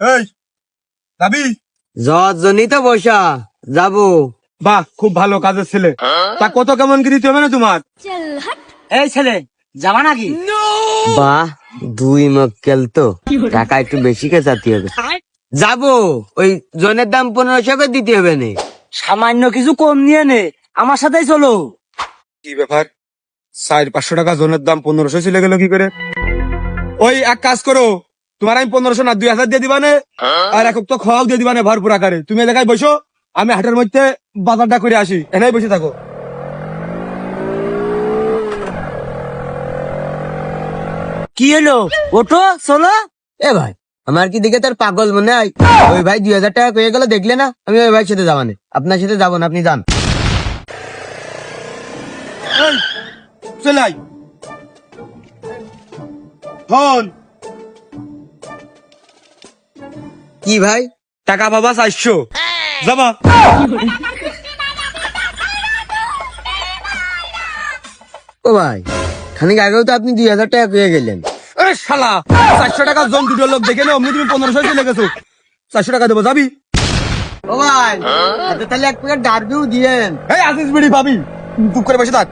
এই যাবি? তো বসা যাব। বাহ খুব ভালো কাজের ছেলে। তা কত কেমন কি দিতে হবে না তোমার? এই ছেলে যাবা নাকি? বাহ দুই মক্কেল তো। টাকা একটু বেশি কে চাতে হবে। যাব ওই জনের দাম পনেরোশো করে দিতে হবে না। সামান্য কিছু কম নিয়ে নে আমার সাথেই চলো। কি ব্যাপার? চার পাঁচশো টাকা জনের দাম পনেরোশো চলে গেল কি করে? ওই এক কাজ করো তোমার আমি পনেরোশো না দুই হাজার দিয়ে দিবানে। আর এক তো খাওয়াও দিয়ে দিবানে ভরপুর আকারে। তুমি এ জায়গায় বসো আমি হাটের মধ্যে বাজারটা করে আসি। এনেই বসে থাকো। কি হলো? ওঠো চলো। এ ভাই আমার কি দেখে তার পাগল মনে হয়? ওই ভাই দুই হাজার টাকা কয়ে গেল দেখলে না? আমি ওই ভাইয়ের সাথে যাবানে। আপনার সাথে যাব না আপনি যান। চলে আই হন। কি ভাই? টাকা বাবা চারশো। যাবা। ও ভাই খানিক আগেও তো আপনি দুই হাজার টাকা কয়ে গেলেন। আরে শালা চারশো টাকা জন দুটো লোক দেখে নাও অমনি তুমি পনেরোশো চলে গেছো। চারশো টাকা দেবো যাবি? ও ভাই তাহলে এক প্যাকেট ডারবিও দিয়েন। এই আসিস বিড়ি পাবি। চুপ করে বসে থাক।